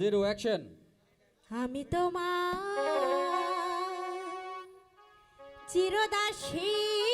zero action আমি তোমার চিরদাসী